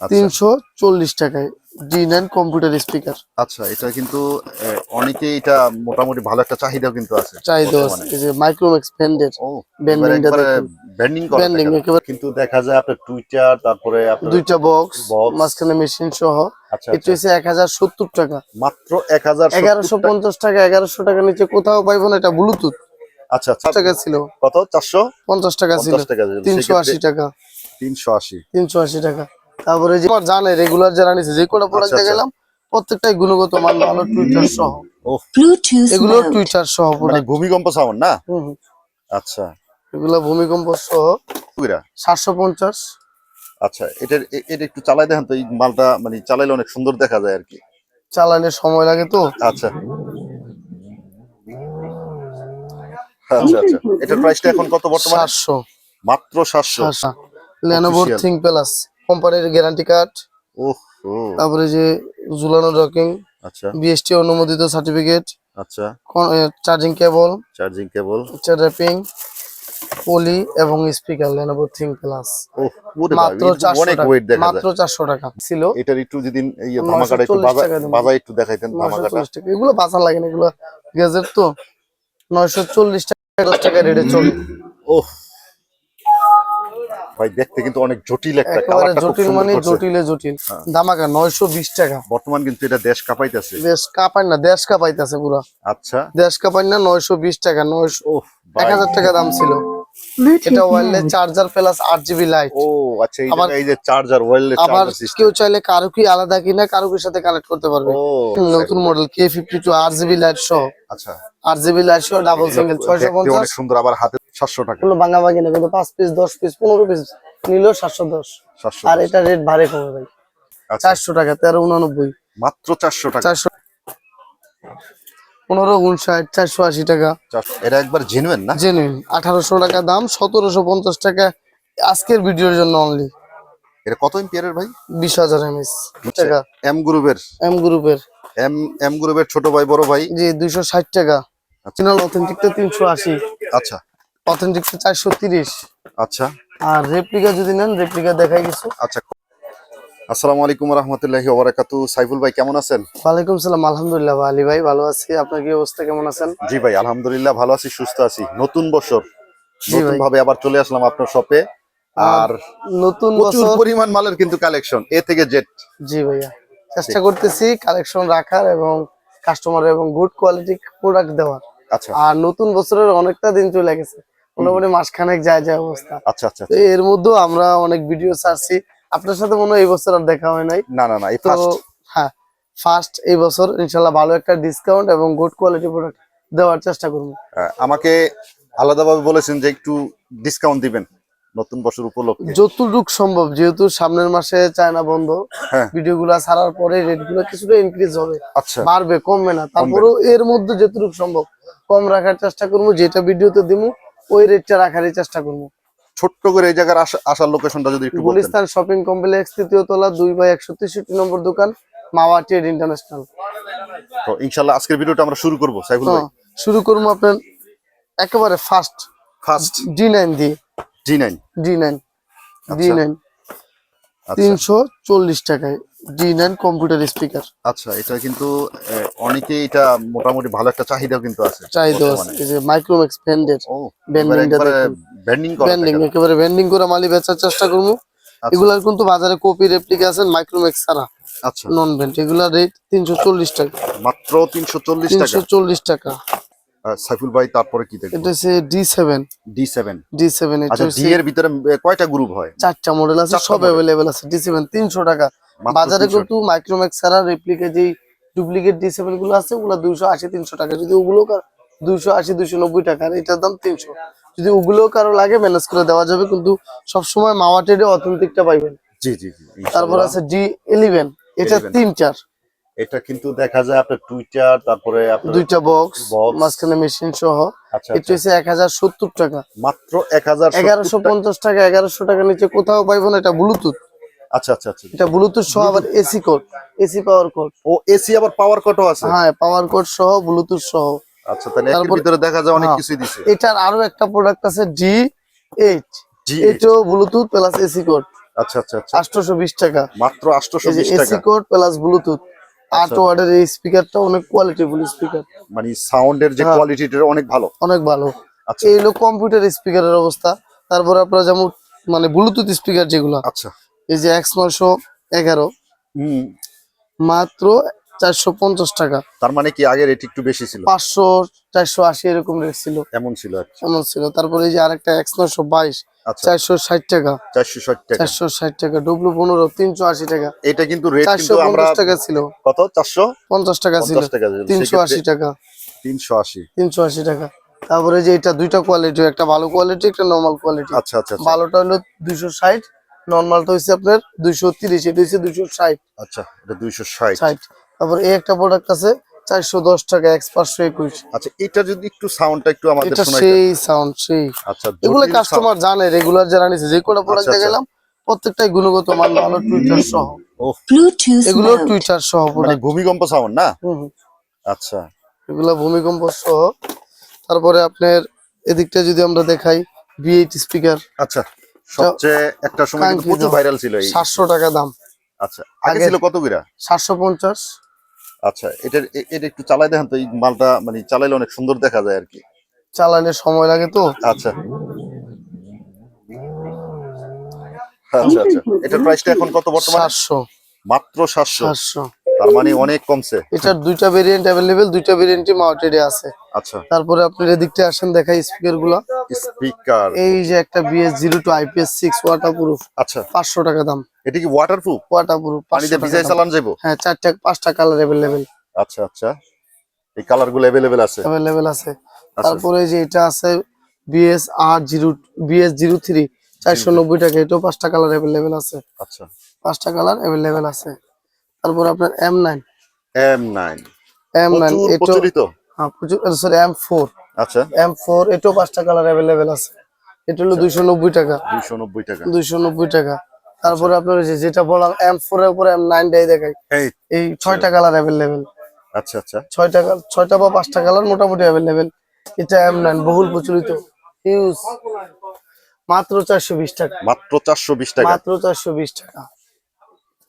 আচ্ছা। তিনশো চল্লিশ টাকায় জি নাইন কম্পিউটার স্পিকার। আচ্ছা এটা কিন্তু আহ, অনেকেই এটা মোটামুটি ভালো একটা চাহিদাও কিন্তু আছে। চাহিদা আছে। এই যে মাইক্রোম্যাক্স ব্র্যান্ডের ও Bending টা একবারে দেখুন। ব্যান্ডিং করা দেখা একেবারে- কিন্তু দেখা যায় আপনার টুইটার তারপরে আপনার দুইটা বক্স। মাঝখানে মেশিন সহ। আচ্ছা এটা হচ্ছে এক হাজার সত্তর টাকা। মাত্র এক হাজার এগারোশো পঞ্চাশ টাকা এগারোশো টাকা নিচে কোথাও পাইবো না এটা ব্লুটুথ আচ্ছা আচ্ছা। টাকা ছিল? কত? চারশো? পঞ্চাশ টাকা ছিল। পঞ্চাশ টাকা ছিল। তিনশো আশি সেক্ষেত্রে টাকা। তারপরে যে আমার জানে রেগুলার যারা নিছে যে কটা প্রোডাক্ট আচ্ছা, আচ্ছা। দেখালাম প্রত্যেকটাই গুণগত মান ভালো টুইটার সহ। এগুলো টুইটার সহ মানে প্রোডাক্ট ভূমিকম্প সাউন্ড না? আচ্ছা। এগুলো ভূমিকম্প সহ। সাতশো পঞ্চাশ। আচ্ছা এটার এ- এটা একটু চালাই দেখেন তো এই মালটা মানে চালাইলে অনেক সুন্দর দেখা যায় আর কি। চালানে সময় লাগে তো। আচ্ছা। আচ্ছা আচ্ছা। এটার প্রাইসটা এখন কত বর্তমানে? সাতশো। মাত্র সাতশো। সাতশো। লেনোভোর Official। থিঙ্ক প্লাস কোম্পানির গ্যারান্টি কার্ড ওহ তারপরে যে ঝুলানো ডকিং আচ্ছা। বিএসটি অনুমোদিত সার্টিফিকেট আচ্ছা। Charging cable charging cable wrapping poly এবং স্পিকার লেনোভো থিঙ্ক প্লাস ওহ মাত্র বাবা, চারশো অনেক টাকা ওয়েট দেখা মাত্র যায় চারশো টাকা ছিল। এটার একটু যদি এই ধামাকাটা একটু বাজা টাকা একটু দেখাইতেন ধামাকাটা। এগুলো বাঁচা লাগে না এগুলো গ্যাজেট তো। নয়শো চল্লিশ টাকা দশ টাকা রেটে চলে। ওহ ভাই দেখতে কিন্তু অনেক জটিল একটা জটিল মানে জটিলে জটিল। হ্যাঁ। দামাকা নয়শো বিশ টাকা। বর্তমান কিন্তু এটা দেশ কাঁপাইতেছে। দেশ কাপাই না দেশ কাপাইতেছে পুরা। আচ্ছা। দেশ কাপাই না নয়শো বিশ টাকা নয়শো ওহ এক ভাই। হাজার টাকা দাম ছিল। এটা ওয়ারলেস চার্জার প্লাস আট জিবি লাইট ও আচ্ছা এই যে- চার্জার ওয়্যারলেস চার্জার সিস্টেম কেউ চাইলে কারুকি আলাদা কিনা কারুকির সাথে কানেক্ট করতে পারবে। নতুন মডেল কে ফিফটি টু আট জিবি লাইট সহ। আচ্ছা। আট জিবি লাইট সহ ডাবল সিঙ্গেল ছয়শো দেখতে পঞ্চাশ। অনেক সুন্দর আবার হাতে 700 টাকা। কোনো ভাঙা ভাঙি না কিন্তু পাঁচ পিস দশ পিস পনেরো পিস নিলেও সাতশো দশ। 700 আর এটা রেট ভারে কমে ভাই। আচ্ছা। চারশো টাকা তেরো উনানব্বই। মাত্র 400 টাকা। চারশো পনেরো উনষাট চারশো আশি টাকা। এটা একবার জেনুইন না? জেনুইন। আঠারোশো টাকা দাম সতেরোশো পঞ্চাশ টাকা। আজকের ভিডিওর জন্য অনলি এটা কত এম্পিয়ারের ভাই? বিশ হাজার এমএস টাকা। এম গ্রুপের এম গ্রুপের এম এম গ্রুপের ছোট ভাই বড় ভাই? জি দুইশো ষাট টাকা। অথেন্টিকটা তিনশো আশি। আচ্ছা। অথেন্টিকটা চারশো তিরিশ। আচ্ছা। আর রেপ্লিকা যদি নেন রেপ্লিকা দেখাই কিছু। আচ্ছা আসসালামু আলাইকুম রহমতুল্লাহি ওবারাকাতু সাইফুল ভাই কেমন আছেন? ওয়ালাইকুম সালাম আলহামদুলিল্লাহ আলী ভাই ভালো আছি। আপনার কি অবস্থা কেমন আছেন? জি ভাই আলহামদুলিল্লাহ ভালো আছি সুস্থ আছি। নতুন বছর। নতুন ভাবে আবার চলে আসলাম আপনার শপে আর নতুন বছর পরিমাণ মালের কিন্তু কালেকশন এ থেকে জেড জি ভাইয়া। চেষ্টা করতেছি কালেকশন রাখার এবং কাস্টমার এবং গুড কোয়ালিটি প্রোডাক্ট দেওয়ার। আচ্ছা। আর নতুন বছরের অনেকটা দিন চলে গেছে। মোটামুটি মাসখানেক যায় যায় অবস্থা। আচ্ছা আচ্ছা এর মধ্যেও আমরা অনেক ভিডিও ছাড়ছি। আপনার সাথে মনে হয় এই বছর আর দেখা হয় নাই। না না না তো হ্যাঁ ফার্স্ট এই বছর ইনশাল্লাহ ভালো একটা ডিসকাউন্ট এবং গুড কোয়ালিটি প্রোডাক্ট দেওয়ার চেষ্টা করব। আমাকে আলাদাভাবে বলেছেন যে একটু ডিসকাউন্ট দিবেন নতুন বছর উপলক্ষে। যতটুক সম্ভব যেহেতু সামনের মাসে চায়না বন্ধ হ্যাঁ। ভিডিও গুলা ছাড়ার পরে রেটগুলো কিছুটা ইনক্রিজ হবে। আচ্ছা। বাড়বে কমবে না। তারপরেও এর মধ্যে যতটুকু সম্ভব কম রাখার চেষ্টা করব। যেটা ভিডিওতে দিব ওই রেটটা রাখারই চেষ্টা করব। ছোট্ট করে এই জায়গার আসা- আসার লোকেশনটা যদি একটু গুলিস্তান শপিং কমপ্লেক্স তৃতীয় তলা দুই বাই একশো তেষট্টি নম্বর দোকান মাওয়া ট্রেড ইন্টারন্যাশনাল তো ইনশাল্লাহ আজকের ভিডিওটা আমরা শুরু করব সাইফুল ভাই। শুরু করব আপনার একেবারে ফার্স্ট ফার্স্ট ডি নাইন দিয়ে G nine D nine D. Nine তিনশো চল্লিশ টাকায়। D nine computer speaker. আচ্ছা এটা কিন্তু আহ, অনেকেই এটা মোটামুটি ভালো একটা চাহিদাও কিন্তু আছে চাহিদা আছে। যে মাইক্রোম্যাক্স ও Bending টা একবারে। ব্যান্ডিং করা একেবারে মালি বেচার চেষ্টা করব। আচ্ছা, এগুলার কিন্তু বাজারে কপি রেপ্লিকা আছে মাইক্রোম্যাক্স ছাড়া। আচ্ছা। নন ব্র্যান্ড এগুলার রেট তিনশো চল্লিশ টাকা। মাত্র 340 টাকা? তিনশো চল্লিশ টাকা। সাইফুল ভাই তারপরে কি দেখব? এটা হচ্ছে D seven D seven D seven এটা আচ্ছা ডি এর ভিতরে কয়টা গ্রুপ হয়? চারটা মডেল আছে সব। অ্যাভেলেবেল আছে। ডি সেভেন তিনশো টাকা। মাত্র বাজারে কিন্তু মাইক্রোম্যাক্স ছাড়া রেপ্লিকা যেই ডুপ্লিকেট ডি সেভেনগুলো আছে ওগুলো দুইশো আশি তিনশো টাকা। যদি ওগুলো দুইশো আশি দুইশো নব্বই টাকা আর এটার দাম তিনশো। যদি ওগুলো কারও লাগে ম্যানেজ করে দেওয়া যাবে কিন্তু সবসময় মাওয়া ট্রেডে অথেন্টিকটা পাইবেন। জি জি তারপর আছে ডি ইলেভেন এটা তিন চার। এটা কিন্তু দেখা যায় আপনার টুইটার তারপরে আপনার দুইটা বক্স। মাঝখানে মেশিন সহ। আচ্ছা এটা হচ্ছে এক হাজার সত্তর টাকা। মাত্র 1000 এগারোশো পঞ্চাশ টাকা এগারোশো টাকা নিচে কোথাও পাইবো না এটা ব্লুটুথ আচ্ছা আচ্ছা আচ্ছা। এটা ব্লুটুথ সহ আবার AC cord AC power cord ও এসি আবার পাওয়ার কটও আছে? হ্যাঁ পাওয়ার কোড সহ ব্লুটুথ সহ। আচ্ছা তাহলে এর তারপর- ভিতরে দেখা যায় অনেক হ্যাঁ। কিছুই দিছে। এটার আরও একটা প্রোডাক্ট আছে ডি এইট জি এটাও ব্লুটুথ প্লাস এসি কোড আচ্ছা আচ্ছা আচ্ছা। আটশোশো বিশ টাকা। মাত্র আটশোশো এই যে বিশ এসি কোড প্লাস ব্লুটুথ আট। ওয়ার্ডের এই স্পিকারটা অনেক কোয়ালিটিফুল স্পিকার মানে সাউন্ডের যে হ্যাঁ। কোয়ালিটিটা অনেক ভালো। অনেক ভালো। আচ্ছা। এই হলো কম্পিউটার স্পিকারের অবস্থা। তারপরে আপনার যেমন মানে ব্লুটুথ স্পিকার যেগুলো। আচ্ছা। এই যে এক্স নয়শো এগারো। হুম। মাত্র চারশো পঞ্চাশ টাকা। তার মানে কি আগের এটি একটু বেশি ছিল? পাঁচশো চারশো আশি এরকম রেট ছিল। এমন ছিল। এমন ছিল। তারপরে এই যে আরেকটা এক্স নয়শো বাইশ আচ্ছা। চারশো ষাট টাকা। চারশো ষাট টাকা। চারশো ষাট টাকা। ডব্লু পনেরো তিনশো আশি টাকা। এটা কিন্তু চারশো পঞ্চাশ টাকা ছিল। কত? চারশো? পঞ্চাশ টাকা ছিল। তিনশো আশি টাকা। তিনশো আশি। তিনশো আশি টাকা। তারপরে যে এটা দুইটা কোয়ালিটি একটা ভালো কোয়ালিটি একটা নর্মাল কোয়ালিটি আচ্ছা আচ্ছা আচ্ছা। ভালোটা হলো দুইশো ষাট নর্মালটা হচ্ছে আপনার দুইশো তিরিশ এটা হচ্ছে দুইশো ষাট। আচ্ছা এটা দুইশো ষাট। ষাট। তারপর এই একটা প্রোডাক্ট আছে চারশো দশ টাকা এক্স পাঁচশো একুশ। আচ্ছা এটা যদি একটু সাউন্ডটা একটু আমাদের এটা সেই সাউন্ড সেই। আচ্ছা এগুলো কাস্টমার জানে রেগুলার যারা নিছে যে কোনো প্রোডাক্ট আচ্ছা, আচ্ছা। দেখালাম প্রত্যেকটাই গুণগত মান ভালো টুইটার সহ। এগুলো. টুইটার সহ মানে প্রোডাক্ট ভূমিকম্প সাউন্ড না? আচ্ছা। এগুলো ভূমিকম্প সহ। তারপরে আপনার এদিকটা যদি আমরা দেখাই বিএইট স্পিকার আচ্ছা। সবচেয়ে একটা সময় কিন্তু প্রচুর ভাইরাল ছিল এই সাতশো টাকা দাম। আচ্ছা আগে ছিল কত সাতশো পঞ্চাশ। আচ্ছা এটা এটা একটু চালাই দেখেন তো এই মালটা মানে চালাইলে অনেক সুন্দর দেখা যায় আর কি। চালালে সময় লাগে তো। আচ্ছা। আচ্ছা আচ্ছা। এটার প্রাইসটা এখন কত বর্তমানে? সাতশো। মাত্র সাতশো। সাতশো। তার মানে অনেক কমছে। এটার দুইটা ভেরিয়েন্ট অ্যাভেলেবেল দুইটা ভেরিয়েন্টই মাউন্টেডে আছে। আচ্ছা। তারপরে আপনার এদিকটা আসেন দেখাই স্পিকারগুলা। স্পিকার এই যে একটা BS zero two IPS six waterproof আচ্ছা। পাঁচশো টাকা দাম। এটা কি ওয়াটারপ্রুফ ওয়াটার প্রুফ পানিতে ভিজাই চালান যাব হ্যাঁ চারটা পাঁচটা কালার অ্যাভেলেবেল আচ্ছা আচ্ছা। এই কালারগুলো অ্যাভেলেবেল আছে? অ্যাভেলেবেল আছে। আচ্ছা। তারপরে যে এটা আছে বিএস আর জিরো বিএস জিরো থ্রি চারশো নব্বই টাকা। এটাও পাঁচটা কালার অ্যাভেলেবেল আছে। আচ্ছা। পাঁচটা কালার অ্যাভেলেবেল আছে। তারপর আপনার M nine M nine M nine হ্যাঁ প্রচুর সরি এম ফোর আচ্ছা। এম ফোর এটাও পাঁচটা কালার অ্যাভেলেবেল আছে। এটা হলো দুইশো নব্বই টাকা। দুইশো নব্বই টাকা। দুইশো নব্বই টাকা। তারপরে আপনার যে যেটা বললাম এম ফোর এর উপরে এম ডাই দেখাই। এই। এই ছয়টা কালার অ্যাভেলেবেল আচ্ছা আচ্ছা। ছয়টা কাল- ছয়টা বা পাঁচটা কালার মোটামুটি অ্যাভেলেবেল এটা এম নাইন বহুল প্রচলিত। ইউজ মাত্র চারশো বিশ টাকা। মাত্র চারশো বিশ টাকা। মাত্র চারশো বিশ টাকা।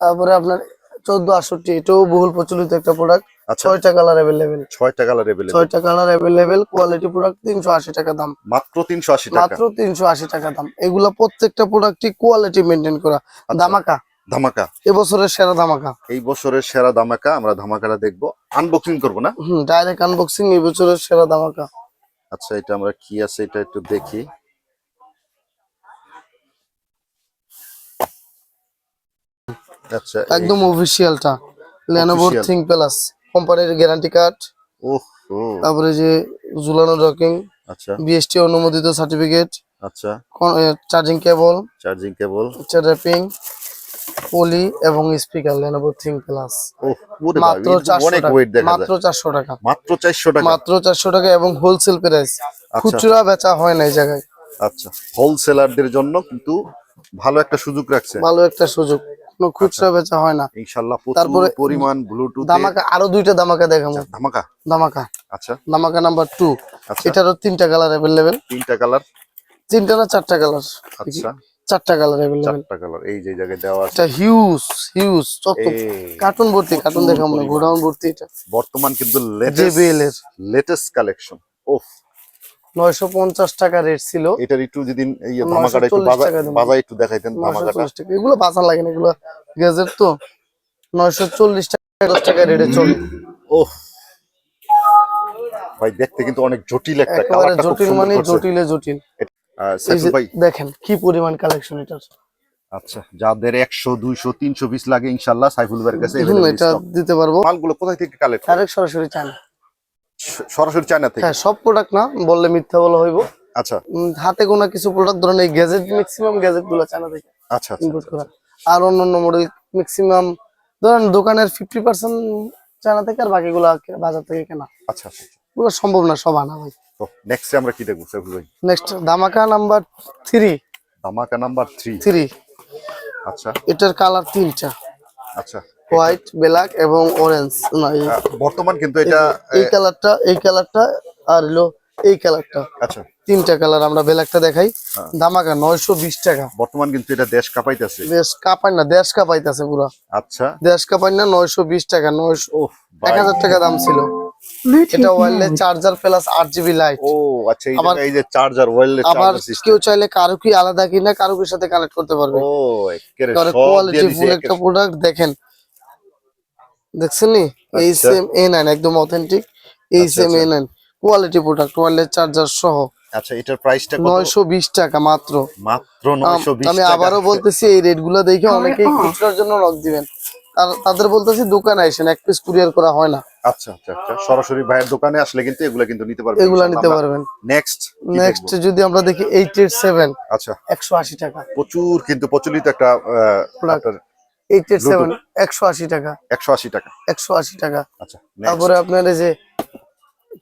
তারপরে আপনার চোদ্দ আটষট্টি এটাও বহুল প্রচলিত একটা প্রোডাক্ট আচ্ছা। ছয়টা কালার অ্যাভেলেবেল ছয়টা কালার অ্যাভেলেবেল ছয়টা কালার অ্যাভেলেবেল কোয়ালিটি প্রোডাক্ট তিনশো আশি টাকা দাম। মাত্র তিনশো আশি টাকা। মাত্র তিনশো আশি টাকা দাম। এগুলা প্রত্যেকটা প্রোডাক্টই কোয়ালিটি মেনটেন করা। আচ্ছা। দামাকা ধামাকা। এবছরের সেরা দামাকা এই বছরের সেরা ধামাকা আমরা ধামাকাটা দেখব। আনবক্সিং করব না? হুম ডাইরেক্ট আনবক্সিং এই বছরের সেরা দামাকা আচ্ছা এটা আমরা কি আছে এটা একটু দেখি। আচ্ছা একদম অফিসিয়ালটা লেনোভো। থিঙ্ক প্লাস কোম্পানির গ্যারান্টি কার্ড ওহ তারপরে যে ঝুলানো ডকিং আচ্ছা। বিএসটি অনুমোদিত সার্টিফিকেট আচ্ছা। Charging cable charging cable wrapping poly এবং স্পিকার লেনোভো থিঙ্ক প্লাস ওহ মাত্র এটা তো চারশো অনেক টাকা মাত্র যায়। চারশো টাকা। মাত্র চারশো টাকা? মাত্র চারশো টাকা এবং হোলসেল প্রাইস আচ্ছা। খুচরা বেচা হয় না এই জায়গায়। আচ্ছা হোলসেলারদের জন্য কিন্তু ভালো একটা সুযোগ রাখছে। ভালো একটা সুযোগ। কোনো খুচরা আচ্ছা। বেচা হয় না। ইনশাল্লাহ প্রচুর তারপরে পরিমাণ ব্লুটুথ দামাকা আরও দুইটা দামাকা দেখাবো। ধামাকা? দামাকা আচ্ছা। দামাকা নাম্বার টু আচ্ছা। এটারও তিনটা কালার অ্যাভেলেবেল তিনটা কালার তিনটা না চারটা কালার আচ্ছা। চারটা কালার চারটা কালার এই যে জায়গায় দেওয়া আছে। এটা হিউজ হিউজ কার্টুন ভর্তি কার্টুন প্রচুর দেখাবো না গোডাউন ভর্তি এটা। বর্তমান কিন্তু এর। লেটেস্ট কালেকশন ওফ নয়শো পঞ্চাশ টাকা রেট ছিল। এটার একটু যদি এই ধামাকাটা একটু একটু দেখাইতেন ধামাকাটা। এগুলো বাঁচা লাগে না এগুলো গ্যাজেট তো। নয়শো চল্লিশ টাকা দশ টাকা রেটে চলে। ওহ ভাই দেখতে কিন্তু অনেক জটিল একটা খুব জটিল মানে। জটিলে জটিল। দেখেন কি পরিমাণ কালেকশন এটার। আচ্ছা যাদের একশো দুইশো তিনশো পিস লাগে ইনশাল্লাহ সাইফুল ভাইয়ের কাছে এটা দিতে পারব। মালগুলো কোথায় থেকে কালেক্ট সরাসরি চায়না। সরাসরি চায়না থেকে? হ্যাঁ সব প্রোডাক্ট না বললে মিথ্যা বলা হইব। আচ্ছা। হাতে গোনা কিছু প্রোডাক্ট ধরেন এই গ্যাজেট ম্যাক্সিমাম গ্যাজেটগুলো চায়না থেকে আচ্ছা আচ্ছা ইম্পোর্ট করা। আর অন্যান্য মডেল ম্যাক্সিমাম ধরেন দোকানের ফিফটি পার্সেন্ট চায়না থেকে আর বাকিগুলো বাজার থেকে কেনা। আচ্ছা আচ্ছা পুরো সম্ভব না সব আনা ভাই তো নেক্সট আমরা কি দেখব সাইফুল ভাই? নেক্সট ধামাকা নাম্বার থ্রি ধামাকা নাম্বার থ্রি থ্রি আচ্ছা। এটার কালার তিনটা। আচ্ছা। হোয়াইট ব্ল্যাক এবং অরেঞ্জ বর্তমান কিন্তু এই এটা এই কালারটা এই কালারটা আর হলো এই কালারটা আচ্ছা। তিনটা কালার আমরা বেলাকটা দেখাই। হ্যাঁ। দামাকা নয়শো বিশ টাকা। বর্তমান কিন্তু এটা দেশ কাঁপাইতেছে। দেশ কাপাই না দেশ কাপাইতেছে পুরো। আচ্ছা। দেশ কাপাই না নয়শো বিশ টাকা নয়শো ও এক হাজার টাকা দাম ছিল। এটা ওয়ারলেস চার্জার প্লাস আট জিবি লাইট ও আচ্ছা এই যে- এই যে চার্জার ওয়্যারলেস আবার চার্জার সিস্টেম কেউ চাইলে কারও কি আলাদা কিনা কারুকির সাথে কানেক্ট করতে পারবে? ও কোয়ালিটি ফুল একটা প্রোডাক্ট দেখেন। দেখছেন এই। সেম এ নাইন একদম অথেন্টিক এই same A. Nine quality product wireless charger সহ। আচ্ছা এটার প্রাইসটা কত? নয়শো বিশ টাকা মাত্র। মাত্র আম- 920 আমি টাকা। আবারও বলতেছি এই রেটগুলো দেখে অনেকেই খুচরার জন্য লক দিবেন। আর তাদের বলতেছি দোকানে আসেন এক পিস কুরিয়ার করা হয় না। আচ্ছা আচ্ছা আচ্ছা। সরাসরি ভাইয়ের দোকানে আসলে কিন্তু এগুলা কিন্তু নিতে পারবেন এগুলা নিতে পারবেন। নেক্সট নেক্সট যদি আমরা দেখি এইট এইট সেভেন আচ্ছা। একশো আশি টাকা। প্রচুর কিন্তু প্রচলিত একটা আহ, Product। এইট এইট সেভেন একশো আশি টাকা। 180 টাকা। একশো আশি টাকা। আচ্ছা তারপরে আপনার এই যে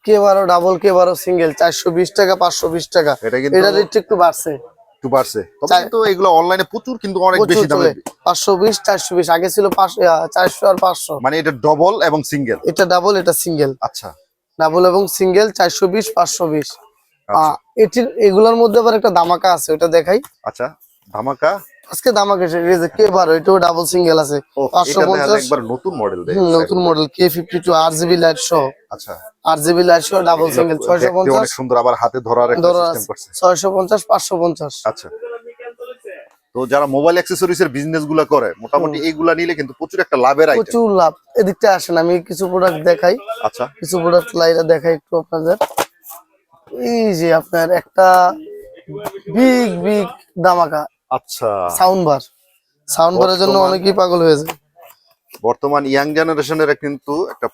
কে বারো ডাবল কে বারো সিঙ্গেল চারশো বিশ টাকা পাঁচশো বিশ টাকা। এটা রেট একটু বাড়ছে। একটু বাড়ছে। কিন্তু এগুলো অনলাইনে প্রচুর কিন্তু অনেক বেশি দামে চলে। পাঁচশো বিশ চারশো বিশ আগে ছিল পাঁচশো চারশো আর পাঁচশো। মানে এটা ডবল এবং সিঙ্গেল এটা ডাবল এটা সিঙ্গেল আচ্ছা। ডাবল এবং সিঙ্গেল চারশো বিশ পাঁচশো বিশ। আচ্ছা। এটির এগুলোর মধ্যে আবার একটা দামাকা আছে ওটা দেখাই। আচ্ছা ধামাকা আজকে দামাকা এসে গেছে কে বারো এটাও ডাবল সিঙ্গেল আছে। পাঁচশো পঞ্চাশ। একবার নতুন মডেল নতুন মডেল কে ফিফটি টু আর জিবি লাইট সহ আচ্ছা আর জিবি লাইট সহ ডাবল সিঙ্গেল ছয়শো পঞ্চাশ। সুন্দর আবার হাতে ধরার ছয়শো পঞ্চাশ পাঁচশো পঞ্চাশ। আচ্ছা। তো যারা মোবাইল অ্যাক্সেসরিজ এর বিজনেসগুলো করে মোটামুটি এইগুলা নিলে কিন্তু প্রচুর একটা লাভের আইটেম প্রচুর লাভ। এদিকটা আসেন আমি কিছু প্রোডাক্ট দেখাই। আচ্ছা। কিছু প্রোডাক্ট লাইরা দেখাই একটু আপনাদের। এই যে আপনার একটা বিগ বিগ দামাকা আচ্ছা। সাউন্ড বার সাউন্ড বারের জন্য অনেকেই পাগল হয়েছে। বর্তমান ইয়াং জেনারেশনের কিন্তু একটা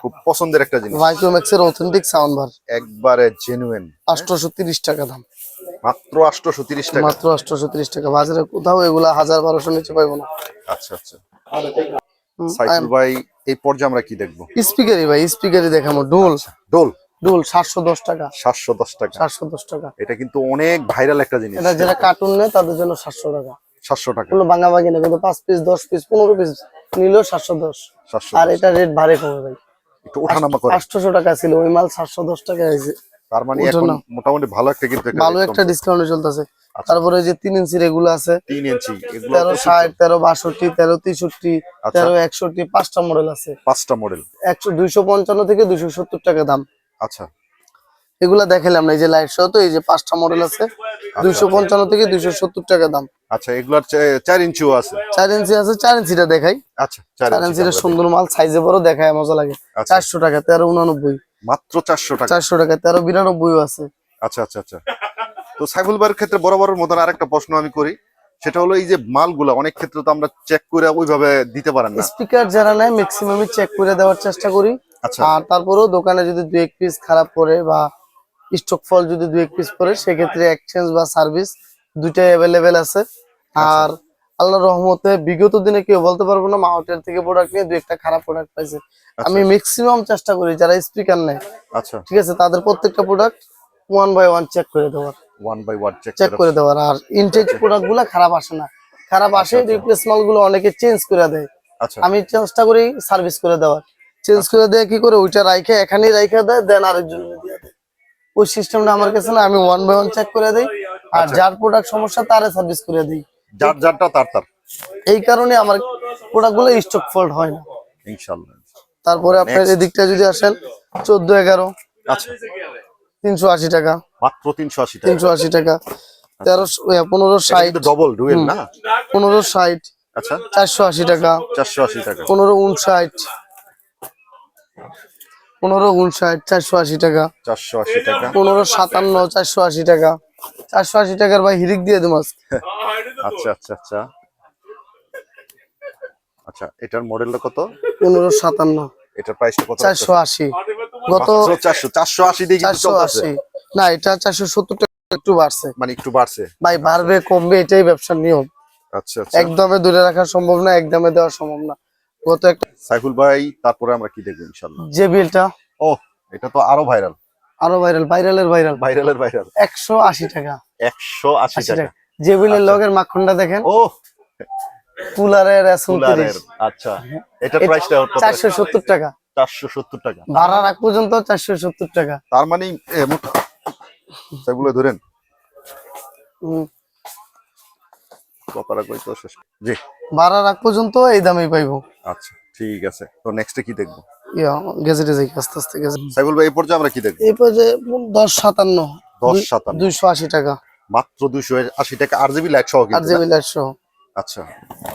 খুব পছন্দের একটা জিনিস। মাইক্রোম্যাক্স এর অথেন্টিক সাউন্ড বার একবারে জেনুইন আটশোশো তিরিশ টাকা দাম। মাত্র আটশোশো তিরিশ টাকা। মাত্র আটশোশো তিরিশ টাকা। বাজারে কোথাও এগুলা হাজার বারোশো নিচে পাইবো না। আচ্ছা আচ্ছা। সাইফুল ভাই এই পর্যায়ে আমরা কি দেখব? স্পিকারই ভাই স্পিকারই দেখাবো ডোল। ডোল। ডোল সাতশো দশ টাকা। সাতশো দশ টাকা। সাতশো দশ টাকা। এটা কিন্তু অনেক ভাইরাল একটা জিনিস। এটা যারা কার্টুন নেয় তাদের জন্য সাতশো টাকা। সাতশো টাকা। কোনো ভাঙা ভাঙি না কিন্তু পাঁচ পিস দশ পিস পনেরো পিস নিলেও সাতশো দশ। সাতশো আর এটা রেট ভারে কমে ভাই। একটু ওঠানামা করে আটশোশো টাকা ছিল ওই মাল সাতশো দশ টাকা হয়েছে। তার মানে এখন মোটামুটি ভালো একটা কিন্তু একটা ভালো একটা। ডিসকাউন্টে চলতেছে। আচ্ছা। তারপরে যে তিন ইঞ্চির এগুলো আছে তিন ইঞ্চি এগুলো তেরো প্রচুর- ষাট তেরো বাষট্টি তেরো তেষট্টি আচ্ছা। তেরো একষট্টি পাঁচটা মডেল আছে। পাঁচটা মডেল একশো দুইশো পঞ্চান্ন থেকে দুইশো সত্তর টাকা দাম। আচ্ছা। এগুলা দেখালাম না এই যে লাইট সহ তো এই যে পাঁচটা মডেল আছে দুইশো পঞ্চান্ন থেকে দুইশো সত্তর টাকা দাম। আচ্ছা এগুলার চার ইঞ্চিও আছে। চার ইঞ্চি আছে চার ইঞ্চিটা দেখাই। আচ্ছা চার ইঞ্চি ইঞ্চিটা সুন্দর মাল সাইজে বড় দেখায় মজা লাগে। আচ্ছা। চারশো টাকা তেরো উনানব্বই। মাত্র চারশো টাকা। চারশো টাকা তেরো বিরানব্বই আছে। আচ্ছা আচ্ছা আচ্ছা। তো সাইফুল ভাইয়ের ক্ষেত্রে বরাবরের মতন আরেকটা প্রশ্ন আমি করি। সেটা হলো এই যে মালগুলা অনেক ক্ষেত্রে তো আমরা চেক করে ওইভাবে দিতে পারেন না। স্পিকার যারা নেয় ম্যাক্সিমামই চেক করে দেওয়ার চেষ্টা করি। আচ্ছা আর তারপরেও দোকানে যদি দু এক পিস খারাপ পড়ে বা স্টক ফল যদি দু এক পিস পড়ে সেক্ষেত্রে এক্সচেঞ্জ বা সার্ভিস দুইটাই অ্যাভেলেবেল আছে। আর আল্লাহর রহমতে বিগত দিনে কেউ বলতে পারব না মা হোটেল থেকে প্রোডাক্ট নিয়ে দু একটা খারাপ প্রোডাক্ট পাইছে। আমি ম্যাক্সিমাম চেষ্টা করি যারা স্পিকার নেয়। আচ্ছা। ঠিক আছে তাদের প্রত্যেকটা product one by one check করে দেওয়ার। ওয়ান বাই ওয়ান চেক করে দেওয়ার। আর ইনটেক প্রোডাক্টগুলা খারাপ আসে না। খারাপ আসে রিপ্লেস মালগুলো অনেকে চেঞ্জ করে দেয়। আচ্ছা। আমি চেষ্টা করি সার্ভিস করে দেওয়ার। চেঞ্জ করে দেয় কি করে? ওইটা রাইখে এখানেই রাইখে দেয় দেন আরেকজন দিয়ে দেয়। ওই সিস্টেমটা আমার কাছে না আমি ওয়ান বাই ওয়ান চেক করে দিই আর যার প্রোডাক্ট সমস্যা তারে সার্ভিস করে দিই। যার যারটা তার তার। এই কারণে আমার প্রোডাক্টগুলো স্টক ফল্ট হয় না। ইনশাল্লাহ তারপরে আপনার এদিকটা যদি আসেন চোদ্দ এগারো। আচ্ছা। তিনশো আশি টাকা। মাত্র তিনশো আশি টাকা। তিনশো আশি টাকা। তেরো পনেরো ষাট। ডবল ডুয়েল না? পনেরো ষাট। আচ্ছা। চারশো আশি টাকা। চারশো আশি টাকা। পনেরো উনষাট। পনেরো উনষাট চারশো আশি টাকা। চারশো আশি টাকা। পনেরো সাতান্ন চারশো আশি টাকা। চারশো আশি টাকার ভাই হিরিক দিয়ে দেবো আচ্ছা আচ্ছা আচ্ছা। আচ্ছা এটার মডেলটা কত? পনেরো সাতান্ন। এটার প্রাইসটা কত চারশো আশি। গত চারশো চারশো আশি দিয়ে চারশো আশি। না এটা চারশো সত্তর টাকা একটু বাড়ছে। মানে একটু বাড়ছে। ভাই বাড়বে কমবে এটাই ব্যবসার নিয়ম। আচ্ছা আচ্ছা। একদমে দূরে রাখা সম্ভব না একদমে দেওয়া সম্ভব না। একটা সাইফুল ভাই তারপরে আমরা কি দেখব ইনশাল্লাহ যে বিলটা। ও এটা তো আরও ভাইরাল। আরও ভাইরাল ভাইরালের ভাইরাল। ভাইরালের ভাইরাল। একশো আশি টাকা। একশো আশি আশি টাকা। টাকা। লগের মাখনটা দেখেন ও কুলারের কুলারের আচ্ছা। এটার প্রাইসটা চারশো সত্তর টাকা। চারশো সত্তর টাকা। ভাড়ার আগ পর্যন্ত চারশো সত্তর টাকা। তার মানে সেগুলো ধরেন। হুম, কথাটা কই তো শেষ। জি। বাড়া রাখ পর্যন্ত এই দামেই পাইবো। আচ্ছা ঠিক আছে। তো নেক্সটে কি দেখব? ইয়া গেজেটে যাই আস্তে আস্তে গেজেট। সাইফুল ভাই এই পর্যায়ে আমরা কি দেখব? এই পর্যায়ে দশ সাতান্ন। দশ সাতান্ন। দুইশো আশি টাকা। মাত্র দুইশো আশি টাকা। আর জিবি লাইট সহ আর জিবি লাইট সহ। আচ্ছা।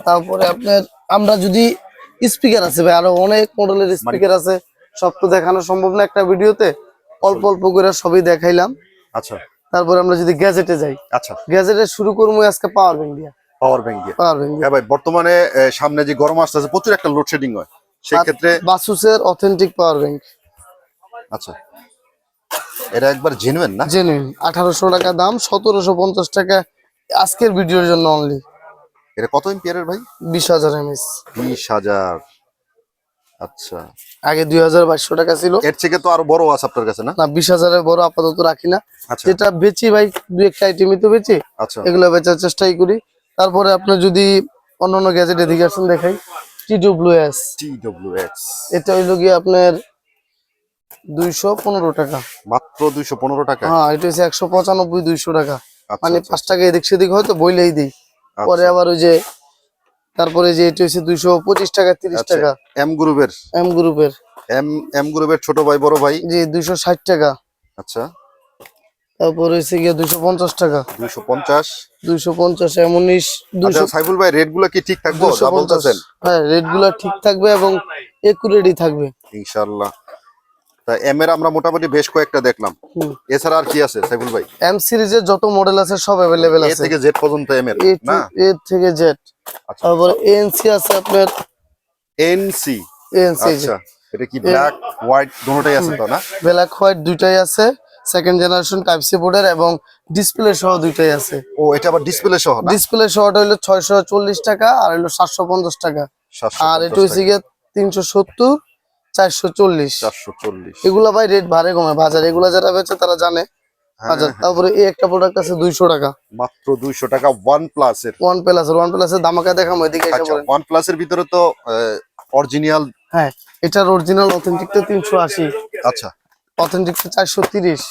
তারপরে আপনার আমরা যদি স্পিকার আছে ভাই আরও অনেক মডেলের স্পিকার আছে সব তো দেখানো সম্ভব না একটা ভিডিওতে। অল্প অল্প করে সবই দেখাইলাম। আচ্ছা। তারপরে আমরা যদি গ্যাজেটে যাই। আচ্ছা। গ্যাজেটে শুরু করব আজকে পাওয়ার ব্যাংক দিয়া। পাওয়ার ব্যাংক দিয়ে। পাওয়ার ব্যাংক হ্যাঁ ভাই বর্তমানে সামনে যে গরম আসতেছে প্রচুর একটা লোডশেডিং হয়। সেই ক্ষেত্রে বাসুসের অথেন্টিক পাওয়ার ব্যাংক আচ্ছা। এটা একবার জেনুয়েন না? জেনুইন। আঠারোশো টাকা দাম সতেরোশো পঞ্চাশ টাকা আজকের ভিডিওর জন্য অনলি এটা কত এম্পিয়ারের ভাই? বিশ হাজার এমএস বিশ হাজার। আচ্ছা। আগে দুই হাজার বাইশশো টাকা ছিল। এর থেকে তো আরও বড় আছে আপনার কাছে না? না বিশ হাজারের বড় আপাতত রাখি না। আচ্ছা। যেটা বেচি ভাই দু একটা আইটেমই তো বেচি। আচ্ছা। এগুলো বেচার চেষ্টাই করি। তারপরে আপনার যদি অন্যান্য গ্যাজেট এদিকে আসেন দেখাই T W S T W X এটা হইল গিয়ে আপনার দুইশো পনেরো টাকা। মাত্র দুইশো পনেরো টাকা হ্যাঁ এটা হচ্ছে একশো পঁচানব্বই দুইশো টাকা। আচ্ছা, মানে আচ্ছা, পাঁচ টাকা এদিক সেদিক হয়তো বইলেই দিই। পরে আচ্ছা। আবার ওই যে তারপরে যে এটা হচ্ছে দুইশো পঁচিশ টাকা তিরিশ টাকা। এম গ্রুপের এম গ্রুপের এম এম গ্রুপের ছোট ভাই বড় ভাই? যে দুইশো ষাট টাকা। আচ্ছা। তারপরে গিয়ে দুইশো পঞ্চাশ টাকা। দুইশো পঞ্চাশ? দুইশো পঞ্চাশ এম উনিশ আচ্ছা দুইশো সাইফুল ভাই রেটগুলো কি ঠিক থাকব? বলতেছেন। হ্যাঁ রেটগুলা ঠিক থাকবে এবং একুরেটই থাকবে। ইনশাআল্লাহ। তা এম এর আমরা মোটামুটি বেশ কয়েকটা দেখলাম। এছাড়া আর কি আছে সাইফুল ভাই? এম সিরিজের যত মডেল আছে সব অ্যাভেলেবেল এ আছে। থেকে জেড পর্যন্ত এম এর এ না? এ থেকে জেড আচ্ছা। তারপরে আছে আপনার এনসি আচ্ছা। এটা কি ব্ল্যাক হোয়াইট দুটোটাই আছে তো না? ব্ল্যাক হোয়াইট দুইটাই আছে। সেকেন্ড জেনারেশন টাইপ সি বোর্ডের এবং ডিসপ্লে সহ দুইটাই আছে। ও এটা আবার ডিসপ্লে সহ না? ডিসপ্লে সহটা হলো ছয়শো চল্লিশ টাকা আর হলো সাতশো পঞ্চাশ টাকা। আর এটা হচ্ছে গিয়ে তিনশো সত্তর চারশো চল্লিশ। চারশো চল্লিশ। এগুলা ভাই রেট ভারে কমে। বাজার এগুলা যারা বেচে তারা জানে। বাজার। তারপরে এই একটা প্রোডাক্ট আছে দুইশো টাকা। মাত্র দুইশো টাকা ওয়ান প্লাস এর। ওয়ান প্লাস এর ওয়ান প্লাসের দামাকা দেখাম এদিকে এসে আচ্ছা বলেন ওয়ান প্লাস এর ভিতরে তো অরিজিনাল হ্যাঁ এটার অরিজিনাল অথেন্টিকটা তিনশো আশি। আচ্ছা। অথেন্টিকটা চারশো তিরিশ।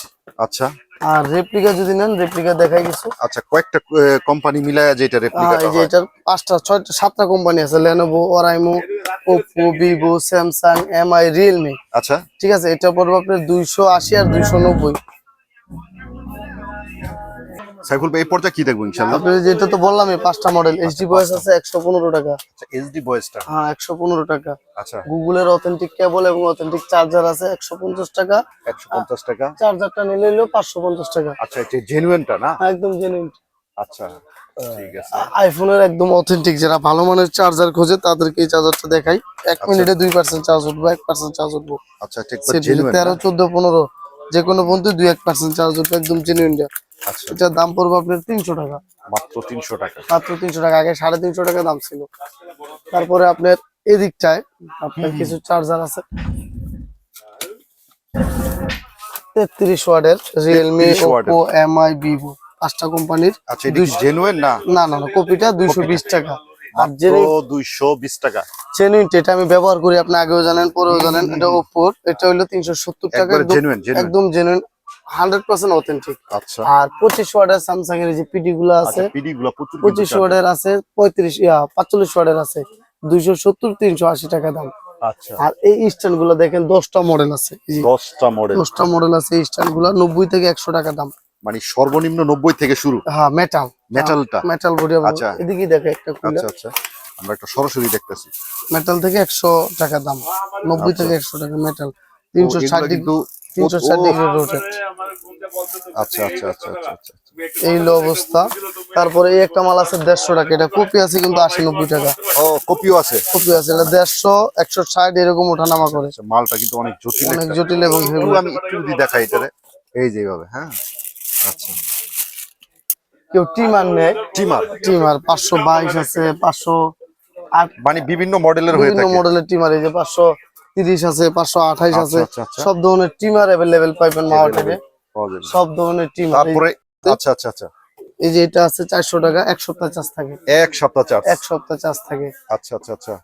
আচ্ছা। আর রেপ্লিকা যদি নেন রেপ্লিকা দেখাই কিছু। আচ্ছা কয়েকটা কোম্পানি মিলায় যেটা রেপ্লিকা রেপ্লিকাটা এই যে হয়। এটার পাঁচটা ছয়টা সাতটা কোম্পানি আছে Lenovo Oraimo Oppo Vivo Samsung MI Realme আচ্ছা। ঠিক আছে এটা পড়বে আপনার দুইশো আশি আর দুইশো নব্বই। সাইফুল ভাই এই পর্যায়ে কি দেখব ইনশাআল্লাহ? যেটা তো বললাম এই পাঁচটা মডেল এইচডি বয়স আছে একশো পনেরো টাকা। আচ্ছা এইচডি বয়েসটা হ্যাঁ একশো পনেরো টাকা। আচ্ছা। গুগলের অথেন্টিক কেবল এবং অথেন্টিক চার্জার আছে একশো পঞ্চাশ টাকা। একশো পঞ্চাশ টাকা? চার্জারটা নিলে হলো পাঁচশো পঞ্চাশ টাকা। আচ্ছা এটা জেনুইনটা না? হ্যাঁ, একদম জেনুইন আচ্ছা ঠিক আছে। আইফোনের একদম অথেন্টিক যারা ভালো মানের চার্জার খোঁজে তাদেরকে এই চার্জারটা দেখাই। এক মিনিটে দুই পার্সেন্ট চার্জ উঠবো এক পার্সেন্ট চার্জ উঠবো। আচ্ছা ঠিক জেনুইন তেরো চোদ্দ পনেরো যে কোনো বন্ধু দুই এক পার্সেন্ট চার্জ উঠবে একদম জেনুইনটা আচ্ছা এটার দাম পড়বে আপনার তিনশো টাকা। মাত্র তিনশো টাকা। মাত্র তিনশো টাকা আগে সাড়ে তিনশো টাকা দাম ছিল। তারপরে আপনার এদিকটায় আপনার কিছু চার্জার আছে। তেত্রিশ ওয়ার্ডের রিয়েলমি 33 watt এর। ওপো এমআই ভিভো পাঁচটা কোম্পানির আচ্ছা এটা জেনুইন না? না না না কপিটা দুইশো বিশ টাকা। আর দুইশো বিশ টাকা। জেনুইন এটা আমি ব্যবহার করি আপনি আগেও জানেন পরেও জানেন এটা ওপোর এটা হলো তিনশো সত্তর টাকা একবার একদম- জেনুইন জেনুইন একদম জেনুইন হান্ড্রেড পার্সেন্ট অথেন্টিক আচ্ছা। আর পঁচিশ ওয়ার্ডের স্যামসাং এর যে পিডি গুলো আছে আচ্ছা পিডি গুলো পঁচিশ। ওয়ার্ডের আছে পঁয়ত্রিশ পাঁচচল্লিশ ওয়ার্ডের আছে দুইশো সত্তর তিনশো আশি টাকা দাম। আচ্ছা। আর এই স্ট্যান্ডগুলো দেখেন দশটা মডেল আছে দশটা মডেল দশটা মডেল আছে এই স্ট্যান্ডগুলো নব্বই থেকে একশো টাকা দাম। মানে সর্বনিম্ন নব্বই থেকে শুরু। হ্যাঁ মেটাল মেটালটা মেটাল বডি আচ্ছা। এদিকে দেখে একটা আচ্ছা আচ্ছা। আমরা একটা সরাসরি দেখতেছি। মেটাল থেকে একশো টাকা দাম। নব্বই থেকে একশো টাকা মেটাল তিনশো আচ্ছা। ষাট কিন্তু রোটেট আচ্ছা আচ্ছা আচ্ছা আচ্ছা আচ্ছা এই হলো অবস্থা। তারপরে এই একটা মাল আছে দেড়শো টাকা। এটা কপি আছে কিন্তু আশি নব্বই টাকা। ও কপিও আছে? কপি আছে এটা দেড়শো একশো ষাট এরকম ওঠানামা করে। আচ্ছা, মালটা কিন্তু অনেক জটিল অনেক জটিল এবং আমি একটু যদি দেখাই এটারে। এই যে এইভাবে হ্যাঁ? আচ্ছা। কেউ টিমার নেয়। টিমার? টিমার পাঁচশো বাইশ আছে পাঁচশো আট। মানে বিভিন্ন মডেলের হয়ে বিভিন্ন মডেলের টিমার এই যে পাঁচশো তিরিশ আছে পাঁচশো আঠাইশ আচ্ছা, আছে। সব ধরনের টিমার অ্যাভেলেবেল পাইবেন পাওয়া যাবে। সব ধরনের টিমার তারপরে আচ্ছা আচ্ছা আচ্ছা। এই যে এটা আছে চারশো টাকা এক সপ্তাহ চার্জ থাকে। এক সপ্তাহ চার্জ। এক সপ্তাহ চার্জ থাকে। আচ্ছা আচ্ছা আচ্ছা।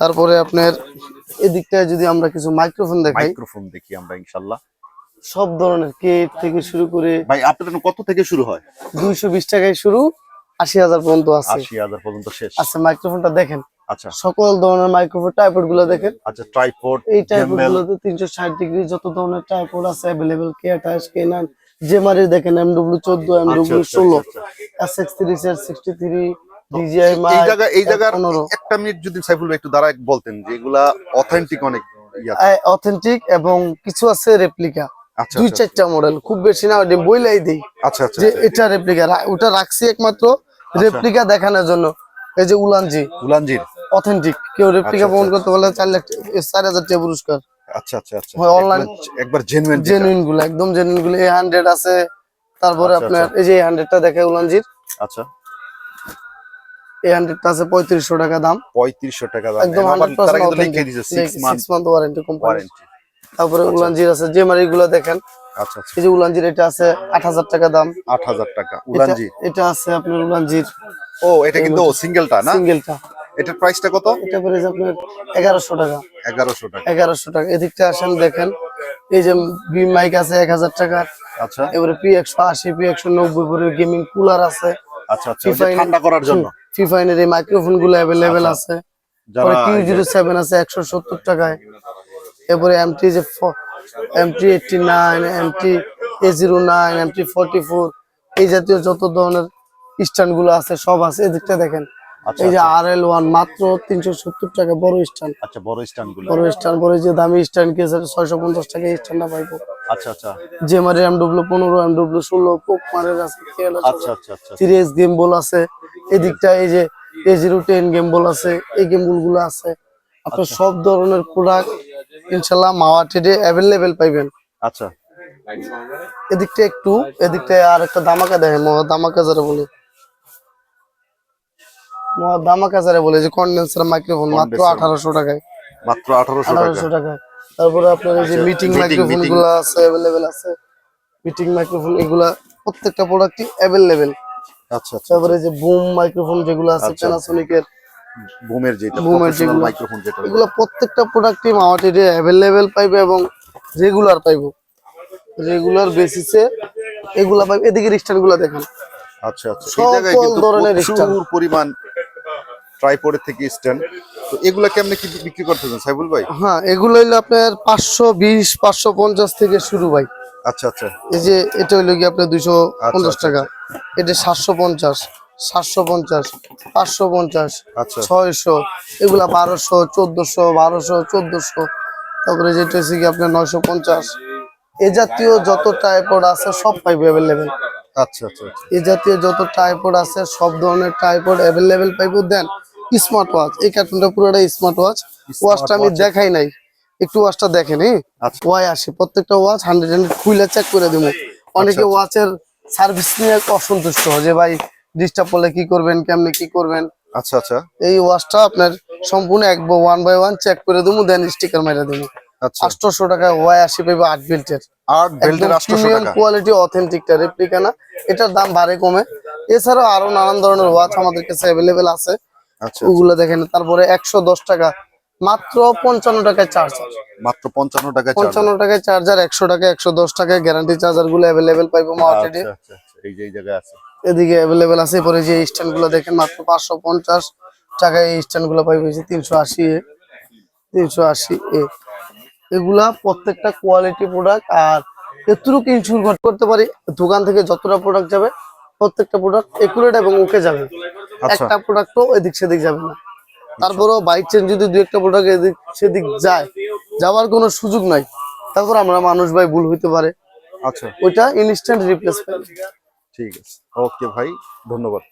তারপরে আপনার এদিকটায় যদি আমরা কিছু মাইক্রোফোন দেখাই। মাইক্রোফোন দেখি আমরা ইনশাল্লাহ। সব ধরনের কেট থেকে শুরু করে ভাই এখানে কত থেকে শুরু হয়? দুইশো বিশ টাকায় শুরু আশি হাজার পর্যন্ত আছে। আশি হাজার পর্যন্ত শেষ। আচ্ছা মাইক্রোফোনটা দেখেন। আচ্ছা। সকল ধরনের মাইক্রোফোন টাইপডগুলো দেখেন। আচ্ছা ট্রাইপড এই টাইপড গুলোতে তিনশো ষাট ডিগ্রি যত ধরনের টাইপড আছে অ্যাভেলেবেল কে আঠাশ কে নাইন জেমারি দেখেন এম ডব্লিউ চোদ্দ এম আচ্ছা, ডব্লিউ ষোলো S X three sixty three DJI এই জায়গা এই জায়গার একটা মিনিট যদি সাইফুল ভাই একটু দাঁড়া বলতেন যে এগুলা অথেন্টিক অনেক অথেন্টিক এবং কিছু আছে রেপ্লিকা আচ্ছা দুই আচ্ছা চারটা মডেল খুব বেশি না বইলাই দেই। আচ্ছা আচ্ছা যে এটা রেপ্লিকা ওটা রাখছি একমাত্র রেপ্লিকা দেখানোর জন্য। এই যে উলানজি। উলানজির। অথেন্টিক কেউ রেপ্লিকা আচ্ছা, প্রমাণ আচ্ছা। করতে পারলে চার লাখ চার হাজার টাকা পুরস্কার। আচ্ছা আচ্ছা আচ্ছা। online- একবার- জেনুইন জেনুইনগুলো একদম জেনুইনগুলো এই হান্ড্রেড আছে। তারপরে আচ্ছা, আপনার এই যে হান্ড্রেডটা দেখে উলানজির। আচ্ছা। এই হান্ড্রেডটা আছে পঁয়ত্রিশশো টাকা দাম। পঁয়ত্রিশশো টাকা দাম। একদম সিক্স মান্থ ওয়ারেন্টি কোম্পানি তারপরে উলানজির আছে। যে মারি গুলো দেখেন। আচ্ছা আচ্ছা। এই যে উলানজির এটা আছে আট হাজার টাকা দাম। আট হাজার টাকা। উলানজি এটা আছে আপনার উলানজির। ও এটা কিন্তু সিঙ্গেলটা না? সিঙ্গেলটা এটার প্রাইসটা কত? এটা পড়েছে আপনার এগারোশো টাকা। এগারোশো টাকা। এগারোশো টাকা। এদিকটা আসেন দেখেন। এই যে বি মাইক আছে এক হাজার টাকার। আচ্ছা। এবারে পি একশো আশি পি একশো নব্বই পরে গেমিং কুলার আছে। আচ্ছা আচ্ছা। ঠান্ডা করার জন্য? ফিফাইনের এই মাইক্রোফোনগুলো অ্যাভেলেবেল আছে। যারা পরে কিউ জিরো সেভেন আছে একশো সত্তর টাকায়। এরপরে এমটি যে MT eighty nine MT A zero nine MT forty four এই জাতীয় যত ধরনের স্ট্যান্ডগুলো আছে সব আছে। এদিকটা দেখেন। আচ্ছা এই যে আর এল ওয়ান মাত্র তিনশো সত্তর টাকা বড় স্ট্যান্ড। আচ্ছা বড় স্ট্যান্ডগুলো বড় স্ট্যান্ড পরে যে দামি স্ট্যান্ড কেস আছে ছয়শো পঞ্চাশ টাকা স্ট্যান্ডটা পাইবো। আচ্ছা আচ্ছা। যে মারে এম ডব্লিউ পনেরো এম ডব্লিউ ষোলো পোক মারের আছে আচ্ছা আচ্ছা আচ্ছা। সিরিয়াস গেম বল আছে এদিকটা এই যে A zero ten game ball আছে এই গেমগুলো আছে। আপনার আচ্ছা। সব ধরনের প্রোডাক্ট ইনশাল্লাহ মাওয়া ট্রেডে অ্যাভেলেবেল পাইবেন। আচ্ছা। এদিকটা একটু এদিকটা আর একটা দামাকা দেখেন দামাকা যারা বলে। যারা বলে যে কন্ডেন্সার মাইক্রোফোন মাত্র। আঠারোশো টাকায়। মাত্র আঠারোশো আঠারোশো টাকায়। তারপরে আপনার এই যে আচ্ছা, মিটিং মাইক্রোফোনগুলো আছে অ্যাভেলেবেল আছে। মিটিং মাইক্রোফোন এগুলা প্রত্যেকটা প্রোডাক্টই অ্যাভেলেবেল আচ্ছা আচ্ছা তারপরে যে বুম মাইক্রোফোন যেগুলো আছে আচ্ছা। প্যানাসোনিকের বুমের যেটা এর যেগুলো। মাইক্রোফোন যেটা এগুলো প্রত্যেকটা প্রোডাক্টই মাওয়াটিতে অ্যাভেলেবেল পাইবে এবং রেগুলার পাইবো। রেগুলার বেসিসে এগুলা পাইবে। এদিকে স্ট্যান্ডগুলা দেখেন। আচ্ছা আচ্ছা। এই জায়গায় কিন্তু প্রচুর। পরিমাণ ট্রাইপডের থেকে স্ট্যান্ড। তো এগুলা কেমনে কি বিক্রি করতেছেন সাইবুল ভাই? হ্যাঁ এগুলো হইল আপনার পাঁচশো বিশ পাঁচশো পঞ্চাশ থেকে শুরু ভাই। আচ্ছা আচ্ছা। এই যে এটা হইল কি আপনার দুইশো পঞ্চাশ আচ্ছা, টাকা। এটা সাতশো পঞ্চাশ সাতশো পঞ্চাশ পাঁচশো পঞ্চাশ আচ্ছা। ছয়শো এগুলা বারোশো চোদ্দশো বারোশো চোদ্দশো। তারপরে যেটা হচ্ছে কি আপনার নয়শো পঞ্চাশ। এ জাতীয় যত টাইপড আছে সব পাইবে অ্যাভেলেবেল আচ্ছা আচ্ছা আচ্ছা। এ জাতীয় যত টাইপড আছে সব ধরনের টাইপড অ্যাভেলেবেল পাইবো দেন। স্মার্ট ওয়াচ এই কার্টুনটা পুরোটা স্মার্ট ওয়াচ ওয়াচটা আমি দেখাই নাই। একটু ওয়াচটা দেখেন হ্যাঁ? আচ্ছা। ওয়াই আসে। প্রত্যেকটা ওয়াচ হান্ড্রেড হান্ড্রেড খুলে চেক করে দেবো। অনেকে আচ্ছা। ওয়াচের সার্ভিস নিয়ে অসন্তুষ্ট হয় যে ভাই ডিস্টার্ব করলে কি করবেন? কেমনে কি করবেন? আচ্ছা আচ্ছা। এই ওয়াচটা আপনার সম্পূর্ণ এক ওয়ান বাই ওয়ান চেক করে দেবো দেন স্টিকার মাইরা দেবো। আচ্ছা। আটশোশো টাকা ওয়াই আসি পাইবো আট বেল্টের আট বেল্টের প্রিমিয়াম কোয়ালিটি অথেন্টিকটা রেপ্লিকা না। এটার দাম বাড়ে কমে। এছাড়াও আরও নানান ধরনের ওয়াচ আমাদের কাছে অ্যাভেলেবেল আছে। আচ্ছা ওগুলো দেখেন তারপরে একশো দশ টাকা। মাত্র পঞ্চান্ন টাকায় চার্জার মাত্র পঞ্চান্ন টাকা পঞ্চান্ন টাকায় চার্জার একশো টাকা একশো দশ টাকায় গ্যারান্টি চার্জারগুলো অ্যাভেলেবেল পাইবো মার্কেটে আচ্ছা আচ্ছা আচ্ছা। এই যে জায়গায় আছে। এদিকে অ্যাভেলেবেল আছে পরে যে স্ট্যান্ডগুলো দেখেন মাত্র পাঁচশো পঞ্চাশ টাকায় এই স্ট্যান্ডগুলো পাইবে তিনশো আশি এ। তিনশো আশি এ। এগুলা প্রত্যেকটা কোয়ালিটি প্রোডাক্ট আর এতটুকু ইনশিওর করতে পারি দোকান থেকে যতটা প্রোডাক্ট যাবে প্রত্যেকটা প্রোডাক্ট একুরেট এবং ওকে যাবে। আচ্ছা একটা প্রোডাক্টও এদিক সেদিক যাবে না। তারপরেও বাইক চেন যদি দু একটা প্রোডাক্ট এদিক সেদিক যায় যাওয়ার কোনো সুযোগ নাই। তারপর আমরা মানুষ ভাই ভুল হইতে পারে। আচ্ছা। ওইটা ইনস্ট্যান্ট রিপ্লেস পাই ঠিক আছে। ওকে ভাই ধন্যবাদ।